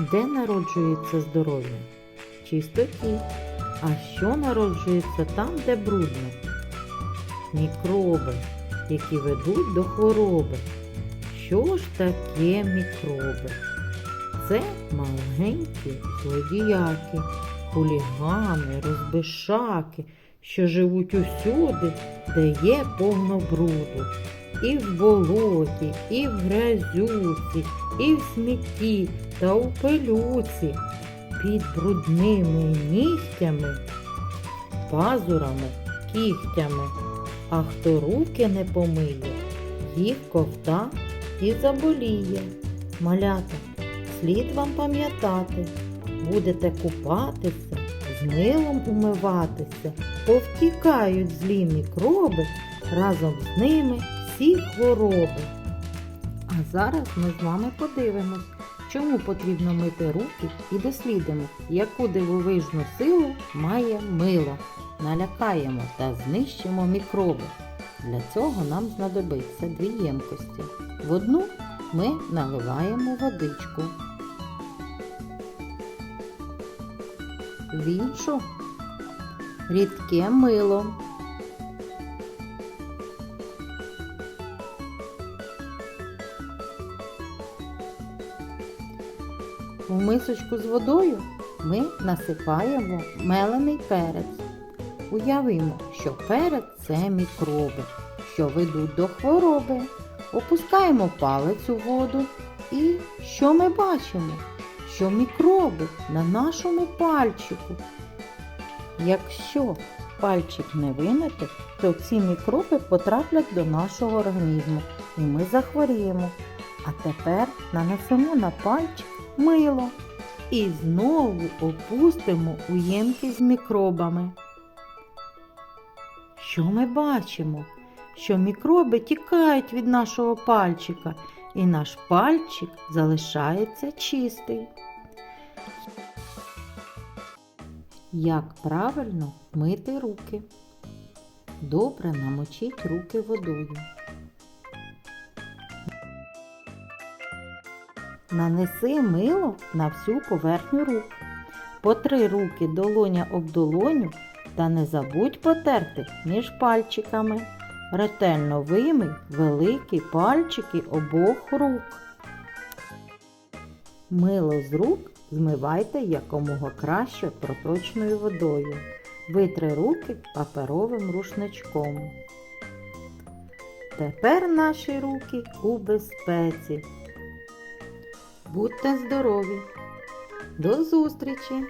Де народжується здоров'я? Чистоті. А що народжується там, де брудно? Мікроби, які ведуть до хвороби. Що ж таке мікроби? Це маленькі злодіяки, хулігани, розбишаки, що живуть усюди, де є повно бруду. І в болоті, і в грязюці, і в смітті та у пилюці, під брудними нігтями, пазурами, кігтями. А хто руки не помиє, їх ковта і заболіє. Малята, слід вам пам'ятати, будете купатися, з милом умиватися, повтікають злі мікроби, разом з ними всі хвороби. А зараз ми з вами подивимось, чому потрібно мити руки і дослідимо, яку дивовижну силу має мило. Налякаємо та знищимо мікроби. Для цього нам знадобиться дві ємкості. В одну ми наливаємо водичку. В іншу рідке мило. В мисочку з водою ми насипаємо мелений перець. Уявимо, що перець це мікроби, що ведуть до хвороби. Опускаємо палець у воду і що ми бачимо? Що мікроби на нашому пальчику. Якщо пальчик не вимити, то ці мікроби потраплять до нашого організму і ми захворіємо. А тепер нанесемо на пальчик мило і знову опустимо у ємкість з мікробами. Що ми бачимо? Що мікроби тікають від нашого пальчика, і наш пальчик залишається чистий. Як правильно мити руки? Добре намочіть руки водою. Нанеси мило на всю поверхню рук. Потри руки долоня об долоню та не забудь потерти між пальчиками. Ретельно вийми великі пальчики обох рук. Мило з рук змивайте якомога краще проточною водою. Витри руки паперовим рушничком. Тепер наші руки у безпеці. Будьте здорові! До зустрічі!